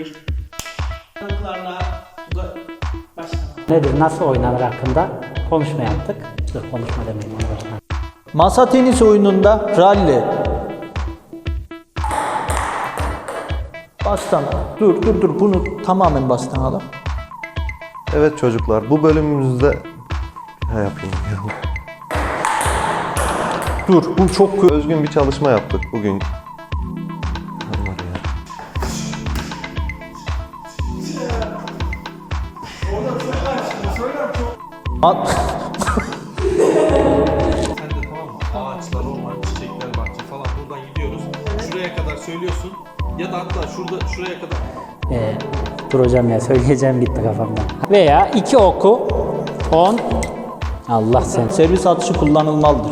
Buyur. Klarla başla. Nedir, nasıl oynanır hakkında konuşma yaptık. Dur konuşma demeyeyim onu başına. Masa tenisi oyununda rally. Baştan. Dur dur dur bunu tamamen baştan alalım. Evet çocuklar bu bölümümüzde ne yapayım ya? Dur bu çok Özgün bir çalışma yaptık bugün. Ma- Sen de tamam mı? Ağaçlar, orman, çiçekler, bahçe falan buradan gidiyoruz. Şuraya kadar söylüyorsun. Ya da hatta şurada şuraya kadar Ee, dur hocam ya söyleyeceğim gitti kafamdan. Veya iki oku 10 Allah sen. servis atışı kullanılmalıdır.